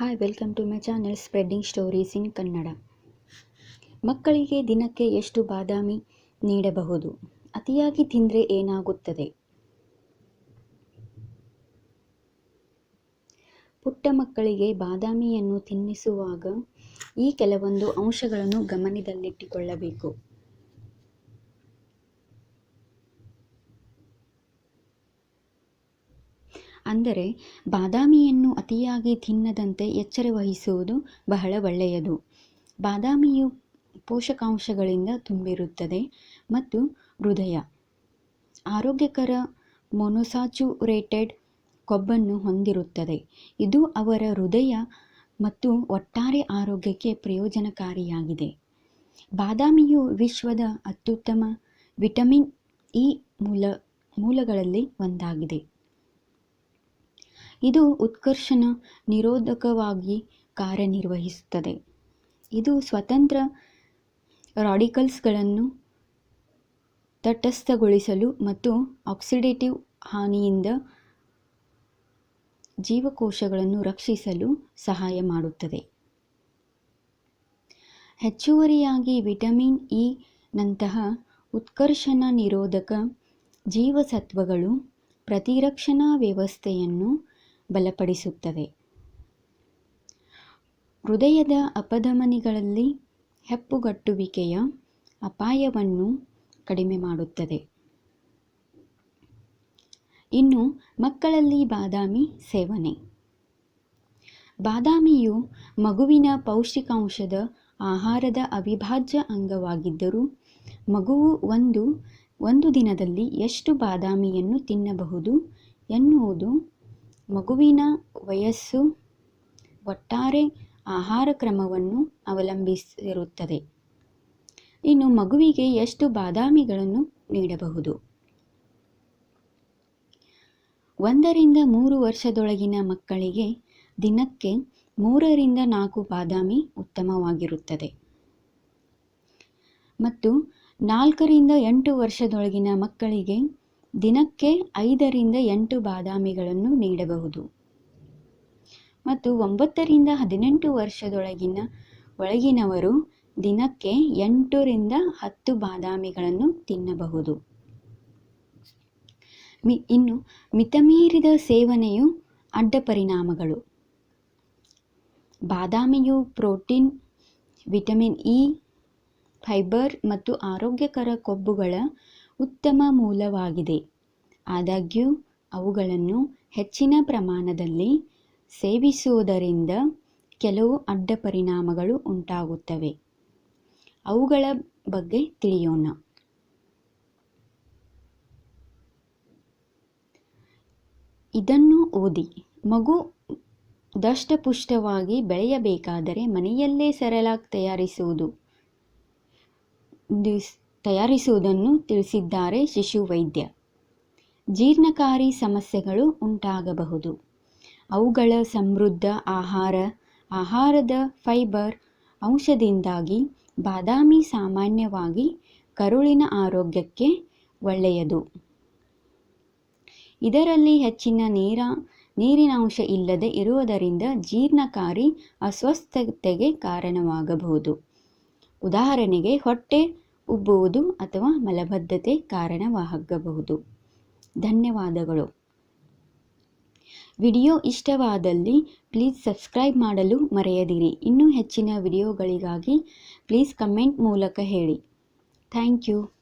Hi welcome to my channel spreading stories in Kannada ಮಕ್ಕಳಿಗೆ ದಿನಕ್ಕೆ ಎಷ್ಟು ಬಾದಾಮಿ ನೀಡಬಹುದು? ಅತಿಯಾಗಿ ತಿಂದರೆ ಏನಾಗುತ್ತದೆ? ಪುಟ್ಟ ಮಕ್ಕಳಿಗೆ ಬಾದಾಮಿಯನ್ನು ತಿನ್ನಿಸುವಾಗ ಈ ಕೆಲವೊಂದು ಅಂಶಗಳನ್ನು ಗಮನದಲ್ಲಿಟ್ಟುಕೊಳ್ಳಬೇಕು. ಅಂದರೆ ಬಾದಾಮಿಯನ್ನು ಅತಿಯಾಗಿ ತಿನ್ನದಂತೆ ಎಚ್ಚರ ವಹಿಸುವುದು ಬಹಳ ಒಳ್ಳೆಯದು. ಬಾದಾಮಿಯು ಪೋಷಕಾಂಶಗಳಿಂದ ತುಂಬಿರುತ್ತದೆ ಮತ್ತು ಹೃದಯ. ಆರೋಗ್ಯಕರ ಮೊನೊಸಾಚುರೇಟೆಡ್ ಕೊಬ್ಬನ್ನು ಹೊಂದಿರುತ್ತದೆ. ಇದು ಅವರ ಹೃದಯ ಮತ್ತು ಒಟ್ಟಾರೆ ಆರೋಗ್ಯಕ್ಕೆ ಪ್ರಯೋಜನಕಾರಿಯಾಗಿದೆ. ಬಾದಾಮಿಯು ವಿಶ್ವದ ಅತ್ಯುತ್ತಮ ವಿಟಮಿನ್ ಇ ಮೂಲ, ಮೂಲಗಳಲ್ಲಿ ಒಂದಾಗಿದೆ. ಇದು ಉತ್ಕರ್ಷಣ ನಿರೋಧಕವಾಗಿ ಕಾರ್ಯನಿರ್ವಹಿಸುತ್ತದೆ. ಇದು ಸ್ವತಂತ್ರ ರಾಡಿಕಲ್ಸ್ಗಳನ್ನು ತಟಸ್ಥಗೊಳಿಸಲು ಮತ್ತು ಆಕ್ಸಿಡೇಟಿವ್ ಹಾನಿಯಿಂದ ಜೀವಕೋಶಗಳನ್ನು ರಕ್ಷಿಸಲು ಸಹಾಯ ಮಾಡುತ್ತದೆ. ಹೆಚ್ಚುವರಿಯಾಗಿ ವಿಟಮಿನ್ ಇ ನಂತಹ ಉತ್ಕರ್ಷಣ ನಿರೋಧಕ ಜೀವಸತ್ವಗಳು ಪ್ರತಿರಕ್ಷಣಾ ವ್ಯವಸ್ಥೆಯನ್ನು ಬಲಪಡಿಸುತ್ತವೆ. ಹೃದಯದ ಅಪಧಮನಿಗಳಲ್ಲಿ ಹೆಪ್ಪುಗಟ್ಟುವಿಕೆಯ ಅಪಾಯವನ್ನು ಕಡಿಮೆ ಮಾಡುತ್ತದೆ. ಇನ್ನು ಮಕ್ಕಳಲ್ಲಿ ಬಾದಾಮಿ ಸೇವನೆ. ಬಾದಾಮಿಯು ಮಗುವಿನ ಪೌಷ್ಟಿಕಾಂಶದ ಆಹಾರದ ಅವಿಭಾಜ್ಯ ಅಂಗವಾಗಿದ್ದರೂ ಮಗುವು ಒಂದು ಒಂದು ದಿನದಲ್ಲಿ ಎಷ್ಟು ಬಾದಾಮಿಯನ್ನು ತಿನ್ನಬಹುದು ಎನ್ನುವುದು ಮಗುವಿನ ವಯಸ್ಸು ಒಟ್ಟಾರೆ ಆಹಾರ ಕ್ರಮವನ್ನು ಅವಲಂಬಿಸಿರುತ್ತದೆ. ಇನ್ನು ಮಗುವಿಗೆ ಎಷ್ಟು ಬಾದಾಮಿಗಳನ್ನು ನೀಡಬಹುದು? ಒಂದರಿಂದ ಮೂರು ವರ್ಷದೊಳಗಿನ ಮಕ್ಕಳಿಗೆ ದಿನಕ್ಕೆ ಮೂರರಿಂದ ನಾಲ್ಕು ಬಾದಾಮಿ ಉತ್ತಮವಾಗಿರುತ್ತದೆ. ಮತ್ತು ನಾಲ್ಕರಿಂದ ಎಂಟು ವರ್ಷದೊಳಗಿನ ಮಕ್ಕಳಿಗೆ ದಿನಕ್ಕೆ ಐದರಿಂದ ಎಂಟು ಬಾದಾಮಿಗಳನ್ನು ನೀಡಬಹುದು. ಮತ್ತು ಒಂಬತ್ತರಿಂದ ಹದಿನೆಂಟು ವರ್ಷದೊಳಗಿನ ಒಳಗಿನವರು ದಿನಕ್ಕೆ ಎಂಟರಿಂದ ಹತ್ತು ಬಾದಾಮಿಗಳನ್ನು ತಿನ್ನಬಹುದು. ಮಿ, ಇನ್ನು ಮಿತಮೀರಿದ ಸೇವನೆಯು ಅಡ್ಡ ಪರಿಣಾಮಗಳು. ಬಾದಾಮಿಯು ಪ್ರೋಟೀನ್, ವಿಟಮಿನ್ ಇ, ಫೈಬರ್ ಮತ್ತು ಆರೋಗ್ಯಕರ ಕೊಬ್ಬುಗಳ ಉತ್ತಮ ಮೂಲವಾಗಿದೆ. ಆದಾಗ್ಯೂ, ಅವುಗಳನ್ನು ಹೆಚ್ಚಿನ ಪ್ರಮಾಣದಲ್ಲಿ ಸೇವಿಸುವುದರಿಂದ ಕೆಲವು ಅಡ್ಡ ಪರಿಣಾಮಗಳು ಉಂಟಾಗುತ್ತವೆ. ಅವುಗಳ ಬಗ್ಗೆ ತಿಳಿಯೋಣ. ಇದನ್ನು ಓದಿ, ಮಗು ದಷ್ಟಪುಷ್ಟವಾಗಿ ಬೆಳೆಯಬೇಕಾದರೆ ಮನೆಯಲ್ಲೇ ಸರಳಾಗಿ ತಯಾರಿಸುವುದು. ತಯಾರಿಸುವುದನ್ನು ತಿಳಿಸಿದ್ದಾರೆ ಶಿಶು ವೈದ್ಯ ಜೀರ್ಣಕಾರಿ ಸಮಸ್ಯೆಗಳು ಉಂಟಾಗಬಹುದು. ಅವುಗಳ ಸಮೃದ್ಧ ಆಹಾರ, ಆಹಾರದ ಫೈಬರ್ ಅಂಶದಿಂದಾಗಿ ಬಾದಾಮಿ ಸಾಮಾನ್ಯವಾಗಿ ಕರುಳಿನ ಆರೋಗ್ಯಕ್ಕೆ ಒಳ್ಳೆಯದು. ಇದರಲ್ಲಿ ಹೆಚ್ಚಿನ ನೀರ, ನೀರಿನಾಂಶ ಇಲ್ಲದೆ ಇರುವುದರಿಂದ ಜೀರ್ಣಕಾರಿ ಅಸ್ವಸ್ಥತೆಗೆ ಕಾರಣವಾಗಬಹುದು. ಉದಾಹರಣೆಗೆ ಹೊಟ್ಟೆ ಉಬ್ಬುವುದು ಅಥವಾ ಮಲಬದ್ಧತೆ ಕಾರಣವಾಗಬಹುದು. ಧನ್ಯವಾದಗಳು. ವಿಡಿಯೋ ಇಷ್ಟವಾದಲ್ಲಿ ಪ್ಲೀಸ್ ಸಬ್ಸ್ಕ್ರೈಬ್ ಮಾಡಲು ಮರೆಯದಿರಿ. ಇನ್ನೂ ಹೆಚ್ಚಿನ ವಿಡಿಯೋಗಳಿಗಾಗಿ ಪ್ಲೀಸ್ ಕಮೆಂಟ್ ಮೂಲಕ ಹೇಳಿ. Thank you.